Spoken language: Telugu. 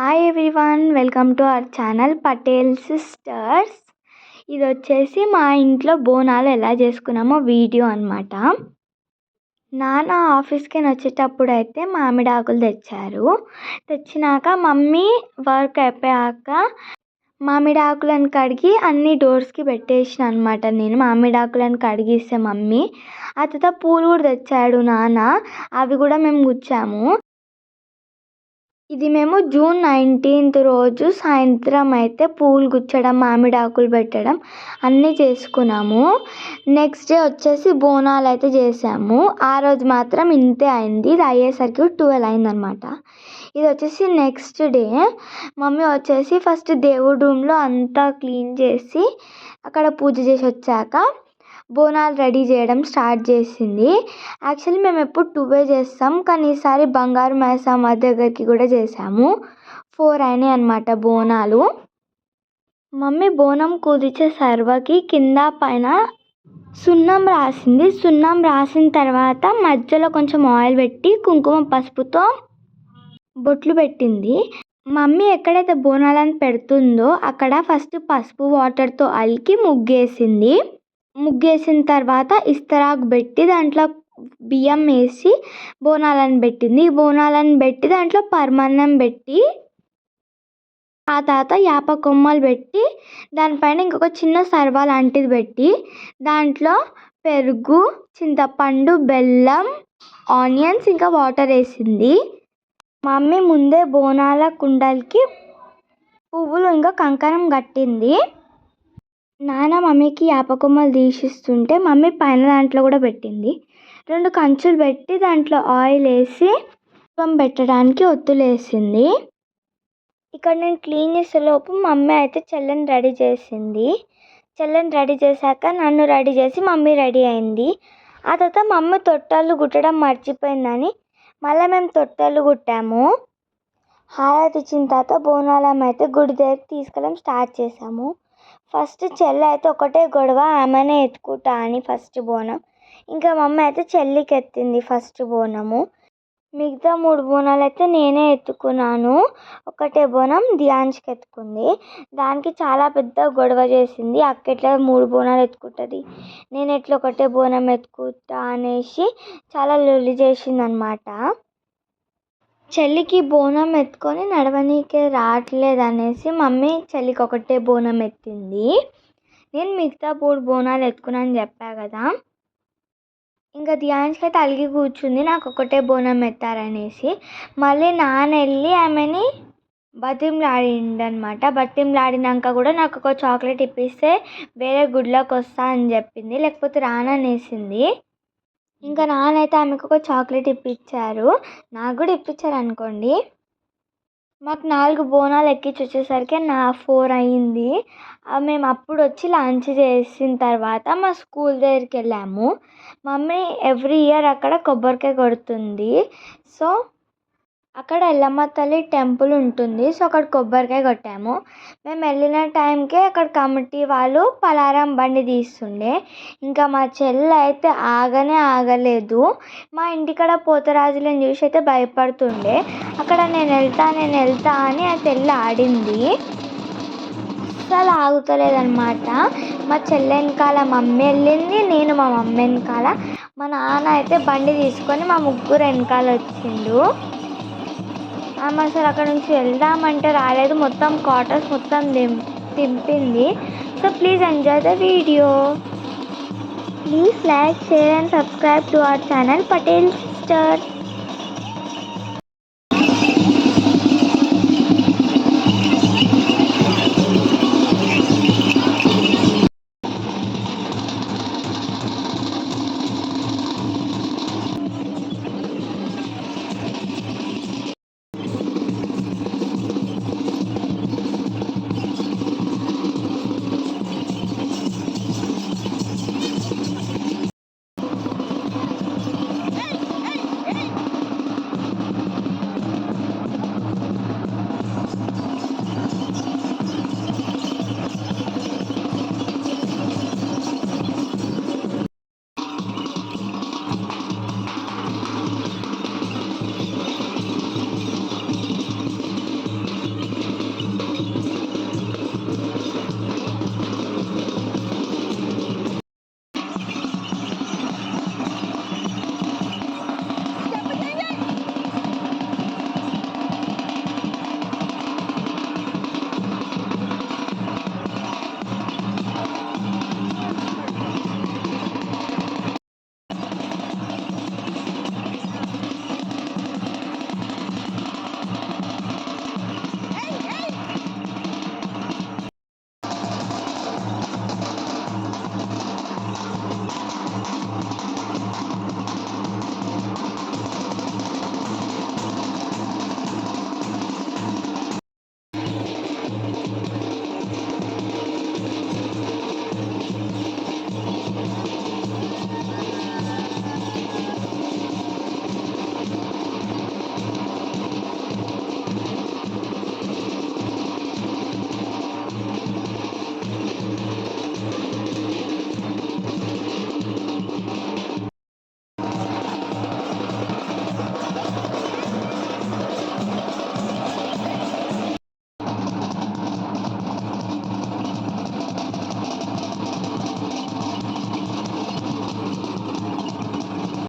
Hi everyone welcome to our channel Patel sisters ఇది వచ్చేసి మా ఇంట్లో బోనాలు ఎలా చేసుకున్నామో వీడియో అనమాట నాన్న ఆఫీస్కి వచ్చేటప్పుడు అయితే మామిడి ఆకులు తెచ్చారు. తెచ్చినాక మమ్మీ వర్క్ అయిపోయాక మామిడి ఆకులను కడిగి అన్ని డోర్స్కి పెట్టేసిన అనమాట నేను మామిడి ఆకులను కడిగిస్తే మమ్మీ. ఆ తర్వాత పూలు కూడా తెచ్చాడు నాన్న. అవి కూడా మేము గుచ్చాము. ఇది మేము జూన్ నైన్టీన్త్ రోజు సాయంత్రం అయితే పూలు గుచ్చడం మామిడాకులు పెట్టడం అన్నీ చేసుకున్నాము. నెక్స్ట్ డే వచ్చేసి బోనాలు అయితే చేసాము. ఆ రోజు మాత్రం ఇంతే అయింది. ఇది అయ్యేసరికి ట్వెల్వ్ అయిందనమాట. ఇది వచ్చేసి నెక్స్ట్ డే. మమ్మీ వచ్చేసి ఫస్ట్ దేవుడి రూమ్లో అంతా క్లీన్ చేసి అక్కడ పూజ చేసి వచ్చాక బోనాలు రెడీ చేయడం స్టార్ట్ చేసింది. యాక్చువల్లీ మేము ఎప్పుడు టూవే చేస్తాం కానీ ఈసారి బంగారు మైసమ్మ దగ్గరికి కూడా చేసాము ఫోర్ అయినాయి అనమాట బోనాలు. మమ్మీ బోనం కుదిచే సర్వకి కింద పైన సున్నం రాసింది. సున్నం రాసిన తర్వాత మధ్యలో కొంచెం ఆయిల్ పెట్టి కుంకుమ పసుపుతో బొట్లు పెట్టింది. మమ్మీ ఎక్కడైతే బోనాలను పెడుతుందో అక్కడ ఫస్ట్ పసుపు వాటర్తో అలికి ముగ్గేసింది. ముగ్గేసిన తర్వాత ఇస్తరాకు పెట్టి దాంట్లో బియ్యం వేసి బోనాలను పెట్టింది. బోనాలను పెట్టి దాంట్లో పరమాన్నం పెట్టి ఆ తర్వాత వేప కొమ్మలు పెట్టి దానిపైన ఇంకొక చిన్న సర్వా లాంటిది పెట్టి దాంట్లో పెరుగు చింతపండు బెల్లం ఆనియన్స్ ఇంకా వాటర్ వేసింది. మమ్మీ ముందే బోనాల కుండలకి పువ్వులు ఇంకా కంకణం కట్టింది. నాన్న మమ్మీకి యాపకొమ్మలు తీసిస్తుంటే మమ్మీ పైన దాంట్లో కూడా పెట్టింది. రెండు కంచులు పెట్టి దాంట్లో ఆయిల్ వేసి దీపం పెట్టడానికి ఒత్తులు వేసింది. ఇక్కడ నేను క్లీన్ చేసేలోపు మమ్మీ అయితే చెల్లెని రెడీ చేసింది. చెల్లెని రెడీ చేశాక నన్ను రెడీ చేసి మమ్మీ రెడీ అయింది. ఆ తర్వాత మమ్మీ తొట్టాలు కుట్టడం మర్చిపోయిందని మళ్ళీ మేము తొట్టాలు కుట్టాము. హారతి ఇచ్చిన తర్వాత బోనాలం అయితే గుడి దగ్గరికి తీసుకెళ్ళడం స్టార్ట్ చేసాము ఫస్ట్ చెల్లి అయితే ఒకటే గొడవ ఆమెనే ఎత్తుకుంటా అని ఫస్ట్ బోనం. ఇంకా మమ్మీ అయితే చెల్లికి ఎత్తింది ఫస్ట్ బోనము. మిగతా మూడు బోనాలు అయితే నేనే ఎత్తుకున్నాను. ఒకటే బోనం ధ్యాన్స్కి ఎత్తుకుంది. దానికి చాలా పెద్ద గొడవ చేసింది. అక్క ఎట్లా మూడు బోనాలు ఎత్తుకుంటుంది? నేను ఎట్లా ఒకటే బోనం ఎత్తుకుంటా అనేసి చాలా లొల్లి చేసింది అనమాట చెల్లికి బోనం ఎత్తుకొని నడవనీకి రావట్లేదు అనేసి మమ్మీ చెల్లికి ఒకటే బోనం ఎత్తింది. నేను మిగతా మూడు బోనాలు ఎత్తుకున్నాను చెప్పా కదా. ఇంకా ధ్యాన్స్కి అయితే అలిగి కూర్చుంది నాకు ఒకటే బోనం ఎత్తారనేసి. మళ్ళీ నాన్న వెళ్ళి ఆమెని బతింలాడిండనమాట బతింలాడినాక కూడా నాకు ఒక చాక్లెట్ ఇప్పిస్తే వేరే గుడిలోకి వస్తా అని చెప్పింది లేకపోతే రాననేసింది. ఇంకా నానైతే ఆమెకు ఒక చాక్లెట్ ఇప్పించారు నాకు కూడా ఇప్పించారు అనుకోండి మాకు నాలుగు బోనాలు ఎక్కించి వచ్చేసరికి నా ఫోర్ అయింది. మేము అప్పుడు వచ్చి లంచ్ చేసిన తర్వాత మా స్కూల్ దగ్గరికి వెళ్ళాము మమ్మీ ఎవ్రీ ఇయర్ అక్కడ కొబ్బరికాయ కొడుతుంది. సో అక్కడ ఎల్లమ్మ తల్లి టెంపుల్ ఉంటుంది. సో అక్కడ కొబ్బరికాయ కొట్టాము. మేము వెళ్ళిన టైంకే అక్కడ కమిటీ వాళ్ళు పలారం బండి తీస్తుండే. ఇంకా మా చెల్లి అయితే ఆగనే ఆగలేదు. మా ఇంటికాడ పోతరాజులను చూసి అయితే భయపడుతుండే. అక్కడ నేను వెళ్తా నేను వెళ్తా అని ఆ తెల్లి ఆడింది. అస్సలు ఆగుతలేదన్నమాట. మా చెల్లి వెనకాల మమ్మీ వెళ్ళింది నేను మా మమ్మీ వెనకాల. మా నాన్న అయితే బండి తీసుకొని మా ముగ్గురు వెనకాల వచ్చిండు. ఆమె అసలు అక్కడ నుంచి వెళ్దామంటే రాలేదు. మొత్తం క్వార్టర్స్ మొత్తం దిం దింపింది. So please enjoy the video please like share and subscribe to our channel Patel sister